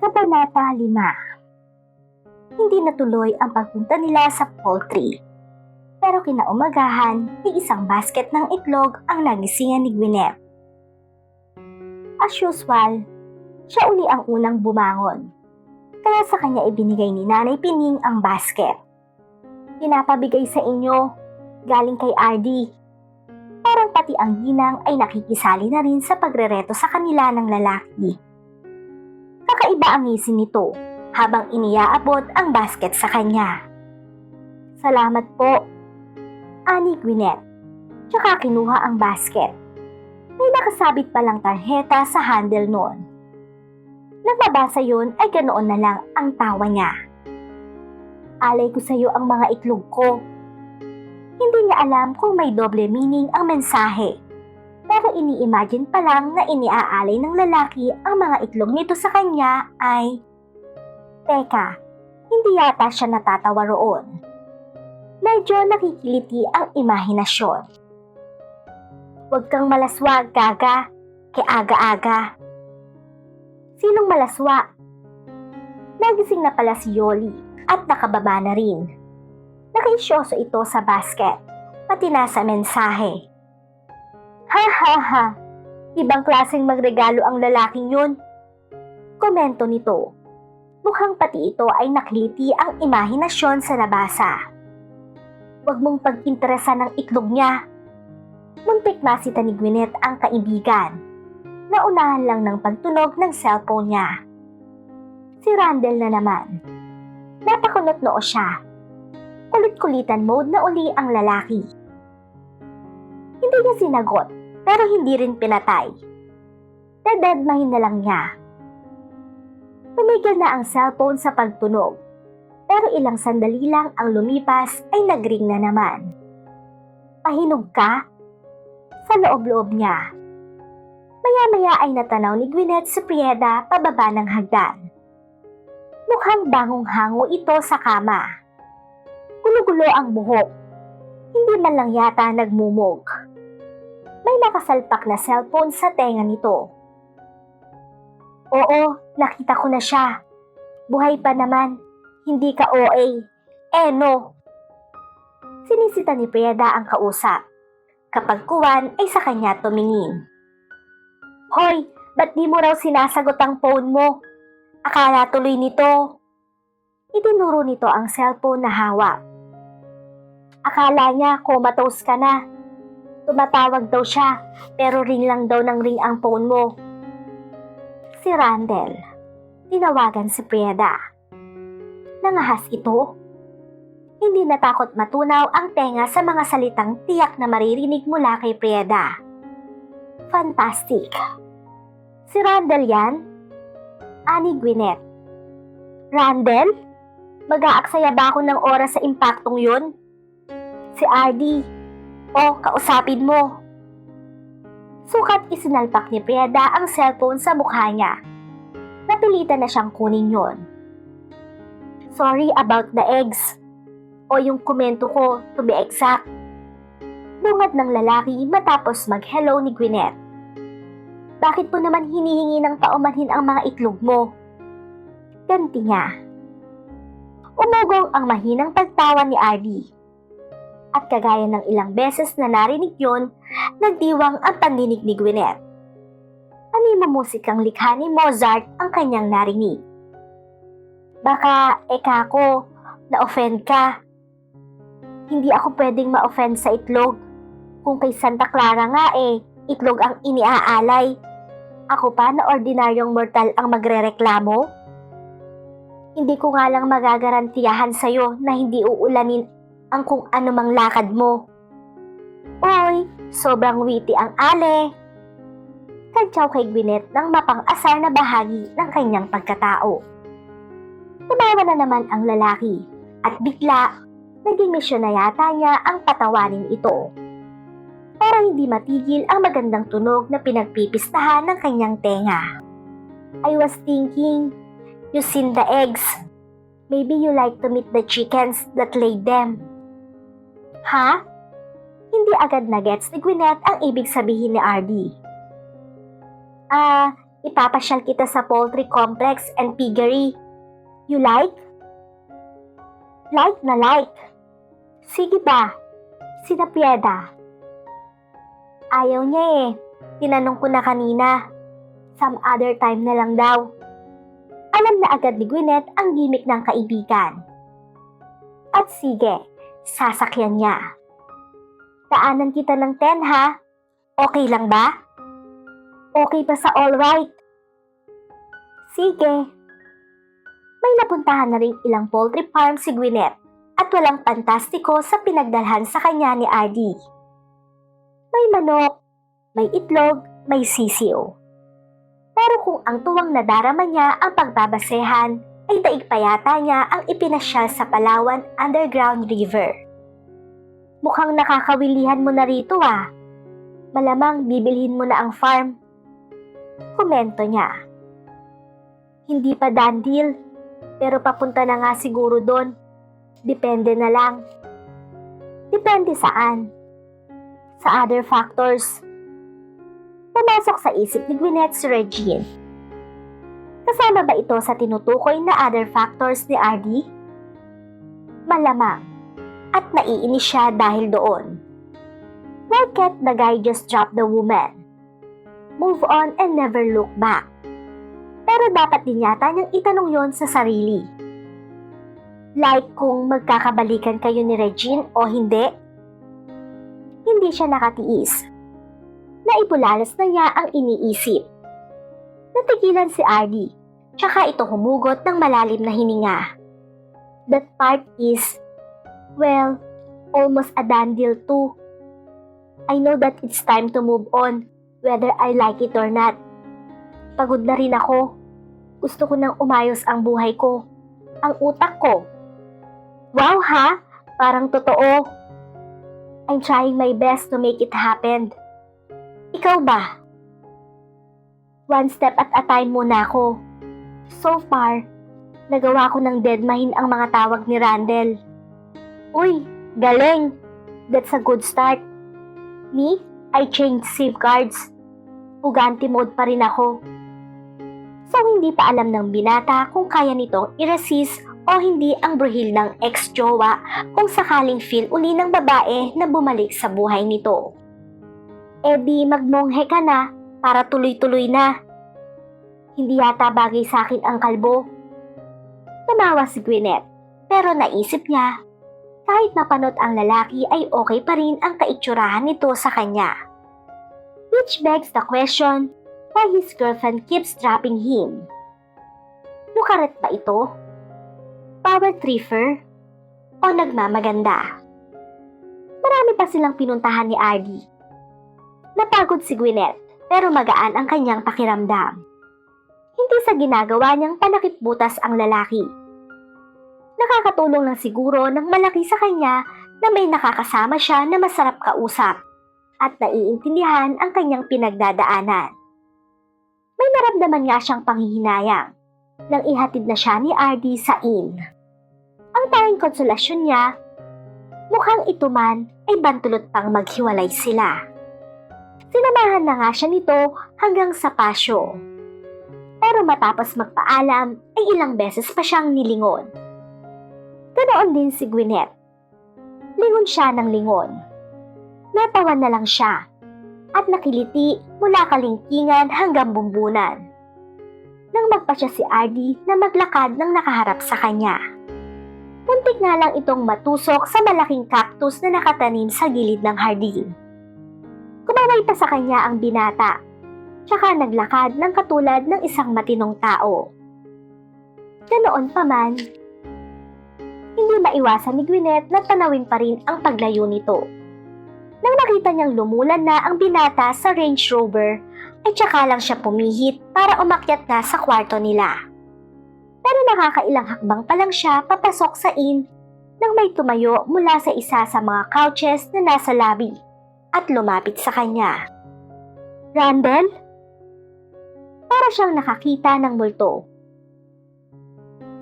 Kabanata 5 Hindi natuloy ang pagpunta nila sa poultry. Pero kinaumagahan, may isang basket ng itlog ang nagisingan ni Gwyneth. As usual, siya uli ang unang bumangon. Kaya sa kanya ibinigay ni Nanay Pining ang basket. Pinapabigay sa inyo, galing kay RD. Parang pati ang ginang ay nakikisali na rin sa pagrereto sa kanila ng lalaki. Kakaiba ang ngisin nito habang iniaabot ang basket sa kanya. Salamat po, ani Gwyneth. Tsaka kinuha ang basket. May nakasabit palang tarheta sa handle noon. Nang mabasa yun ay ganoon na lang ang tawa niya. Alay ko sa iyo ang mga itlog ko. Hindi niya alam kung may doble meaning ang mensahe. Pero ini-imagine pa lang na iniaalay ng lalaki ang mga itlog nito sa kanya ay... Teka, hindi yata siya natatawa roon. Medyo nakikiliti ang imahinasyon. Huwag kang malaswag, gaga. Kay aga-aga. Sinong malaswa? Nagising na pala si Yoli at nakababa na rin. Nakaisyoso ito sa basket, pati na sa mensahe. Ha ha ha! Ibang klaseng magregalo ang lalaking yun. Komento nito. Mukhang pati ito ay nakiliti ang imahinasyon sa nabasa. Huwag mong pag-interesa ng itlog niya. Muntik na si ni Gwyneth ang kaibigan. Naunahan lang ng pagtunog ng cellphone niya. Si Randall na naman. Napakunot noo siya. Kulit-kulitan mode na uli ang lalaki. Hindi niya sinagot pero hindi rin pinatay. Dadedmahin na lang niya. Tumigil na ang cellphone sa pagtunog. Pero ilang sandali lang ang lumipas ay nagring na naman. Pahinog ka? Sa loob-loob niya. Maya-maya ay natanaw ni Gwyneth si pababa ng hagdan. Mukhang bangong-hango ito sa kama. Gulo-gulo ang buhok. Hindi man lang yata nagmumog. May nakasalpak na cellphone sa tenga nito. Oo, nakita ko na siya. Buhay pa naman. Hindi ka OA. Eh no. Sinisita ni Prieda ang kausap. Kapag kuwan ay sa kanya tumingin. Hoy, ba't di mo raw sinasagot ang phone mo? Akala tuloy nito. Itinuro nito ang cellphone na hawak. Akala niya comatose ka na. Tumatawag daw siya, pero ring lang daw ng ring ang phone mo. Si Randall. Tinawagan si Prieda. Nangahas ito. Hindi natakot matunaw ang tenga sa mga salitang tiyak na maririnig mula kay Prieda. Fantastic. Si Randall yan? Ani Gwyneth. Randall? Mag-aaksaya ba ako ng oras sa impaktong yun? Si Ardy. O, kausapin mo. Sukat isinalpak ni Prieda ang cellphone sa mukha niya. Napilitan na siyang kunin yon. Sorry about the eggs. O yung komento ko, to be exact. Bungad ng lalaki matapos mag-hello ni Gwyneth. Bakit po naman hinihingi ng paumanhin ang mga itlog mo? Ganti niya. Umugong ang mahinang pagtawa ni Ardy. At kagaya ng ilang beses na narinig yon, nagdiwang ang pandinig ni Gwyneth. Anima musikang likha ni Mozart ang kanyang narinig. Baka, eka ko, na-offend ka. Hindi ako pwedeng ma-offend sa itlog. Kung kay Santa Clara nga eh, itlog ang iniaalay. Ako pa na ordinaryong mortal ang magrereklamo? Hindi ko nga lang magagarantiyahan sa'yo na hindi uulanin ang kung ano mang lakad mo. Oy, sobrang witty ang ale. Kantsaw kay Gwyneth ng mapang-asar na bahagi ng kanyang pagkatao. Tumawa na naman ang lalaki at bigla naging misyon na yata niya ang patawanin ito. Para hindi matigil ang magandang tunog na pinagpipistahan ng kanyang tenga. I was thinking, you seen the eggs. Maybe you like to meet the chickens that laid them. Ha? Hindi agad na gets ni Gwyneth ang ibig sabihin ni RD. Ah, Ipapasyal kita sa poultry complex and piggery. You like? Like na like. Sige ba? Sina Pieda. Ayaw niya eh. Tinanong ko na kanina. Some other time na lang daw. Alam na agad ni Gwyneth ang gimmick ng kaibigan. At sige, sasakyan niya. Daanan kita ng 10 ha? Okay lang ba? Okay pa sa all right? Sige. May napuntahan na rin ilang poultry farm si Gwyneth at walang pantastiko sa pinagdalhan sa kanya ni Ardy. May manok, may itlog, may sisiw. Pero kung ang tuwang nadarama niya ang pagbabasehan, ay daig pa yata niya ang ipinasyal sa Palawan Underground River. Mukhang nakakawilihan mo na rito ah. Malamang bibilhin mo na ang farm. Komento niya. Hindi pa done deal, pero papunta na nga siguro doon. Depende na lang. Depende saan? Sa other factors. Pumasok sa isip ni Gwyneth si Regine. Kasama ba ito sa tinutukoy na other factors ni Ardy? Malamang. At naiinis siya dahil doon. Why can't the guy just drop the woman? Move on and never look back. Pero dapat din yata niyang itanong yon sa sarili. Like kung magkakabalikan kayo ni Regine o hindi? Hindi siya nakatiis. Naipulalas na niya ang iniisip. Natigilan si Ardy, tsaka ito humugot ng malalim na hininga. That part is, well, almost a done deal too. I know that it's time to move on, whether I like it or not. Pagod na rin ako. Gusto ko nang umayos ang buhay ko. Ang utak ko. Wow ha? Parang totoo. I'm trying my best to make it happen. Ikaw ba? One step at a time muna ako. So far, nagawa ko ng deadmine ang mga tawag ni Randall. Uy, galing! That's a good start. Me, I changed SIM cards. Puganti mode pa rin ako. So hindi pa alam ng binata kung kaya nitong i-resist o hindi ang bruhil ng ex-jowa kung sakaling feel uli ng babae na bumalik sa buhay nito. E di magmonghe ka na para tuloy-tuloy na. Hindi yata bagay sa akin ang kalbo. Tumawa si Gwyneth pero naisip niya kahit napanot ang lalaki ay okay pa rin ang kaitsurahan nito sa kanya. Which begs the question, why his girlfriend keeps dropping him? Lukaret ba ito? Power tripper? O nagmamaganda? Marami pa silang pinuntahan ni Ardy. Napagod si Gwyneth pero magaan ang kanyang pakiramdam. Hindi sa ginagawa niyang panakip butas ang lalaki. Nakakatulong lang siguro ng malaki sa kanya na may nakakasama siya na masarap kausap at naiintindihan ang kanyang pinagdadaanan. May naramdaman nga siyang panghihinayang nang ihatid na siya ni Ardy sa inn. Ang tanging konsolasyon niya, mukhang ito man ay bantulot pang maghiwalay sila. Sinamahan na nga siya nito hanggang sa pasyo. Pero matapos magpaalam ay ilang beses pa siyang nilingon. Ganoon din si Gwyneth. Lingon siya ng lingon. Natawa na lang siya at nakiliti mula kalingkingan hanggang bumbunan. Nang magpa siya si Ardy na maglakad ng nakaharap sa kanya. Muntik nga lang itong matusok sa malaking cactus na nakatanim sa gilid ng hardin. Kumaway pa sa kanya ang binata, tsaka naglakad ng katulad ng isang matinong tao. Ganoon pa man, hindi maiwasan ni Gwyneth na tanawin pa rin ang paglayo nito. Nang nakita niyang lumulan na ang binata sa Range Rover, ay tsaka lang siya pumihit para umakyat na sa kwarto nila. Pero nakakailang hakbang pa lang siya papasok sa inn nang may tumayo mula sa isa sa mga couches na nasa lobby at lumapit sa kanya. Randall? Siyang nakakita ng multo.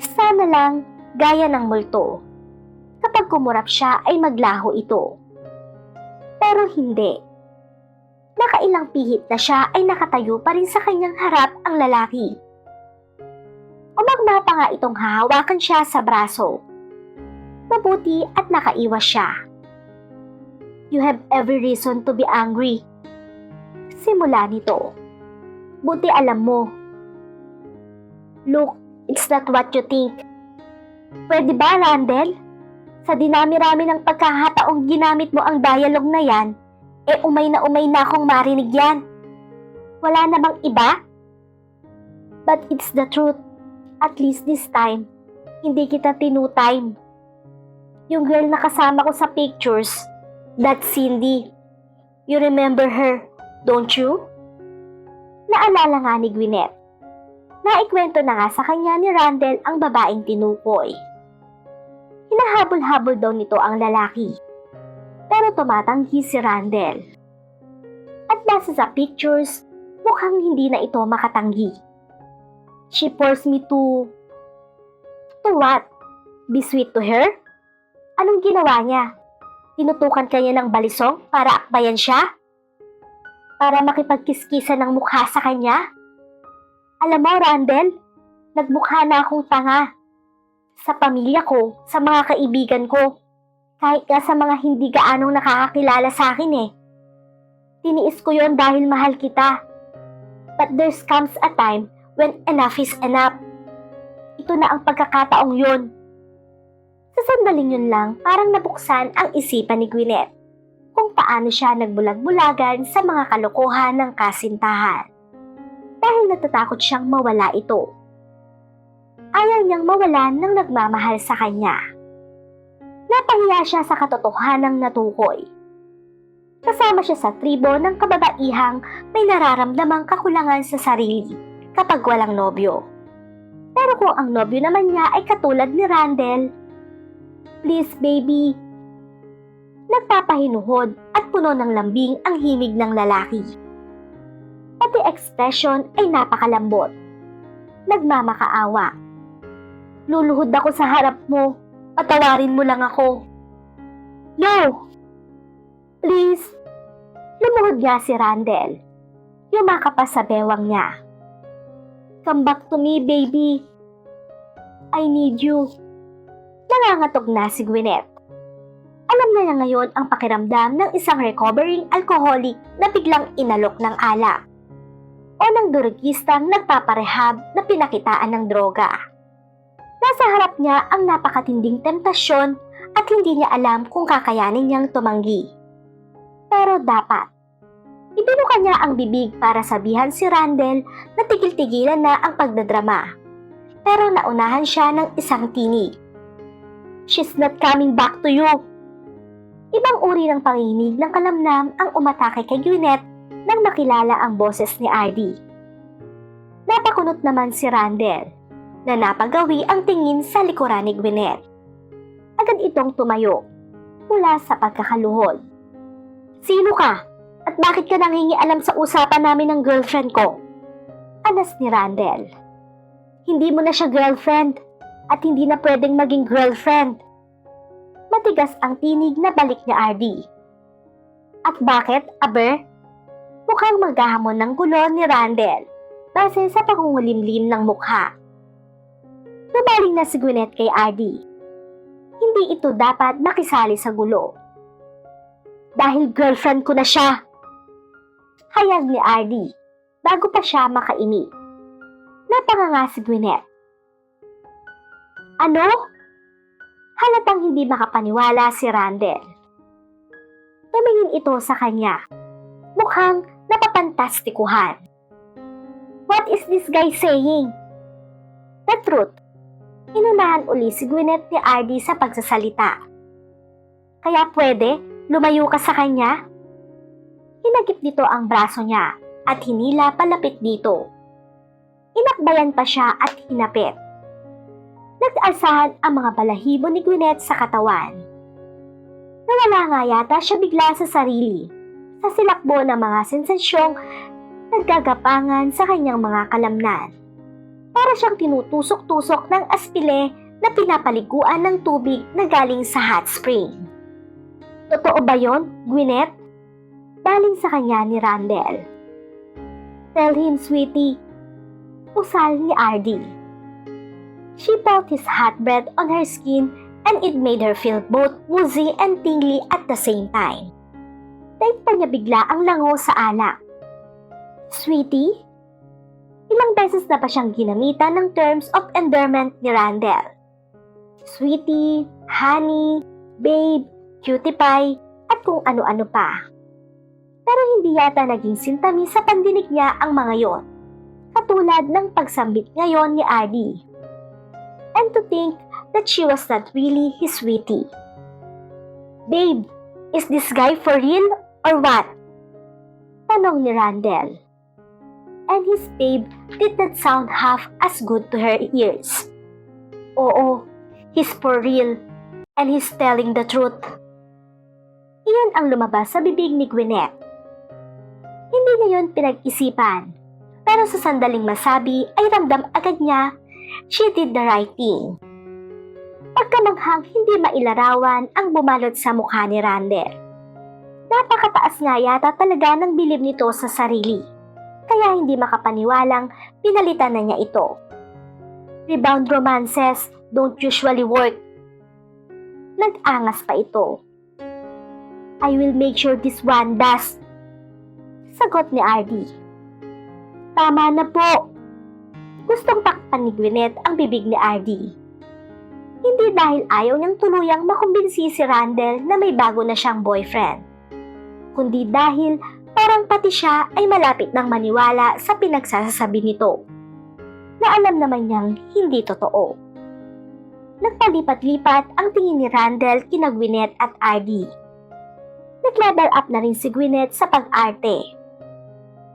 Sana lang gaya ng multo. Kapag kumurap siya ay maglaho ito. Pero hindi. Nakailang pihit na siya ay nakatayo pa rin sa kanyang harap ang lalaki. Umagma pa nga itong hahawakan siya sa braso. Mabuti at nakaiwas siya. You have every reason to be angry. Simula nito. Buti alam mo. Look, it's not what you think. Pwede ba, Randel? Sa dinami-rami ng pagkakataong ginamit mo ang dialogue na yan, eh umay na umay na akong marinig yan. Wala namang iba? But it's the truth. At least this time, hindi kita tinutime. Yung girl na kasama ko sa pictures, that's Cindy. You remember her, don't you? Naalala nga ni Gwyneth. Naikwento na nga sa kanya ni Randall ang babaeng tinukoy. Hinahabol-habol daw nito ang lalaki. Pero tumatanggi si Randall. At base sa pictures, mukhang hindi na ito makatanggi. She forced me to... To what? Be sweet to her? Anong ginawa niya? Tinutukan kanya ng balisong para akbayan siya? Para makipagkiskisan ng mukha sa kanya? Alam mo, Randall, nagmukha na akong tanga. Sa pamilya ko, sa mga kaibigan ko, kahit nga sa mga hindi gaanong nakakakilala sa akin eh. Tiniis ko yon dahil mahal kita. But there comes a time when enough is enough. Ito na ang pagkakataong yun. Sa sandaling yun lang, parang nabuksan ang isipan ni Gwyneth kung paano siya nagbulag-bulagan sa mga kalokohan ng kasintahan. Dahil natatakot siyang mawala ito. Ayaw niyang mawalan ng nagmamahal sa kanya. Napahiya siya sa katotohanang natukoy. Kasama siya sa tribo ng kababaihang may nararamdamang kakulangan sa sarili kapag walang nobyo. Pero kung ang nobyo naman niya ay katulad ni Randall, Please baby. Nagpapahinuhod at puno ng lambing ang himig ng lalaki. Pati expression ay napakalambot. Nagmamakaawa. Luluhod ako sa harap mo. Patawarin mo lang ako. No! Please. Lumuhod nga si Randall. Yumaka sa bewang niya. Come back to me, baby. I need you. Nangangatog na si Gwyneth. Alam na niya ngayon ang pakiramdam ng isang recovering alcoholic na biglang inalok ng alak o ng durugistang nagpaparehab na pinakitaan ng droga. Nasa harap niya ang napakatinding temptasyon at hindi niya alam kung kakayanin niyang tumanggi. Pero dapat. Ibinuka niya ang bibig para sabihan si Randall na tigil-tigilan na ang pagdadrama. Pero naunahan siya ng isang tinig. She's not coming back to you. Ibang uri ng panginig ng kalamnam ang umatake kay Gwyneth nang makilala ang boses ni Ardy. Napakunot naman si Randall na napagawi ang tingin sa likuran ni Gwyneth. Agad itong tumayo mula sa pagkakaluhod. Sino ka? At bakit ka nangingialam sa usapan namin ng girlfriend ko? Anas ni Randall. Hindi mo na siya girlfriend at hindi na pwedeng maging girlfriend. Matigas ang tinig na balik ni Ardy. At bakit, Aber? Mukhang maghahamon ng gulo ni Randall base sa pangungulimlim ng mukha. Nabaling na si Gwyneth kay Ardy. Hindi ito dapat makisali sa gulo. Dahil girlfriend ko na siya. Hayag ni Ardy bago pa siya makaimi. Napanganga si Gwyneth. Ano? Halatang hindi makapaniwala si Randall. Tumingin ito sa kanya. Mukhang napapantastikuhan. What is this guy saying? The truth. Inunahan uli si Gwyneth ni Ardy sa pagsasalita. Kaya pwede, lumayo ka sa kanya? Hinagip dito ang braso niya at hinila palapit dito. Inakbayan pa siya at hinapit nag-asahan ang mga balahibo ni Gwyneth sa katawan. Nawala nga yata siya bigla sa sarili sa silakbo ng mga sensasyong naggagapangan sa kanyang mga kalamnan. Para siyang tinutusok-tusok ng aspile na pinapaliguan ng tubig na galing sa hot spring. Totoo ba yon, Gwyneth? galing sa kanya ni Randall. Tell him, sweetie. Usal ni Ardy. She felt his hot breath on her skin and it made her feel both woozy and tingly at the same time. Type pa niya bigla ang lango sa alak. Sweetie? Ilang beses na pa siyang ginamitan ng terms of endearment ni Randall. Sweetie, honey, babe, cutie pie, at kung ano-ano pa. Pero hindi yata naging sintami sa pandinig niya ang mga yon. Katulad ng pagsambit ngayon ni Ardy. And to think that she was not really his sweetie. Babe, is this guy for real or what? Tanong ni Randall. And his babe did not sound half as good to her ears. Oo, he's for real. And he's telling the truth. Iyon ang lumabas sa bibig ni Gwyneth. Hindi na yun pinag-isipan. Pero sa sandaling masabi ay ramdam agad niya she did the right thing. Pagkamanghang hindi mailarawan ang bumalot sa mukha ni Randall. Napakataas nga yata talaga ng bilib nito sa sarili. Kaya hindi makapaniwalang pinalitan na niya ito. Rebound romances don't usually work. Nag-angas pa ito. I will make sure this one does. Sagot ni Ardy. Tama na po. Gustong takpan ni Gwyneth ang bibig ni Ardy. Hindi dahil ayaw niyang tuluyang makumbinsi si Randall na may bago na siyang boyfriend. Kundi dahil parang pati siya ay malapit ng maniwala sa pinagsasabi nito. Na alam naman niyang hindi totoo. Nagpalipat-lipat ang tingin ni Randall kina Gwyneth at Ardy. Nag-level up na rin si Gwyneth sa pag-arte.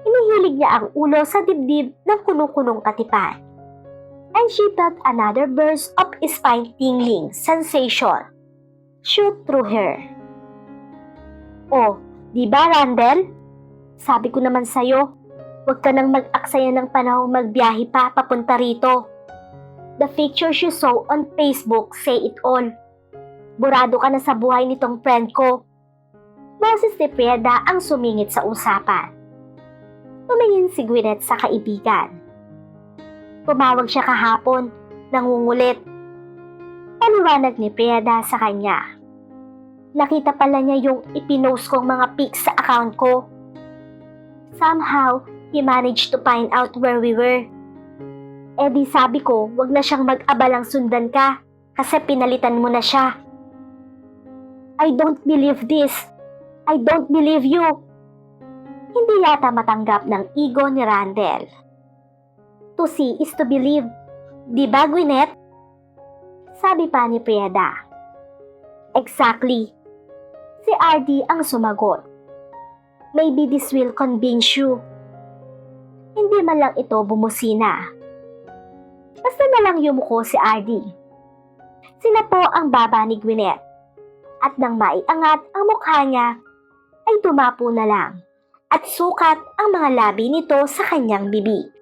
Inihilig niya ang ulo sa dibdib ng kunong-kunong katipan. And she felt another burst of spine-tingling sensation shoot through her. Oh, di ba Randall? Sabi ko naman sa'yo, huwag ka nang mag-aksaya ng panahong magbiyahe pa papunta rito. The pictures you saw on Facebook say it all. Burado ka na sa buhay nitong friend ko. Boses ni Prieda ang sumingit sa usapan. Tumingin si Gwyneth sa kaibigan. Tumawag siya kahapon, nangungulit. Paliwanag ni Prieda sa kanya. Nakita pala niya yung ipinost kong mga pics sa account ko. Somehow, he managed to find out where we were. Eh di sabi ko, wag na siyang mag-abalang sundan ka kasi pinalitan mo na siya. I don't believe this. I don't believe you. Hindi yata matanggap ng ego ni Randall. To see is to believe. Di ba, Gwyneth? Sabi pa ni Prieda. Exactly. Si Ardy ang sumagot. Maybe this will convince you. Hindi man lang ito bumusina. Basta na lang yumuko si Ardy. Sina po ang baba ni Gwyneth. At nang maiangat ang mukha niya, ay tumapo na lang at sukat ang mga labi nito sa kanyang bibig.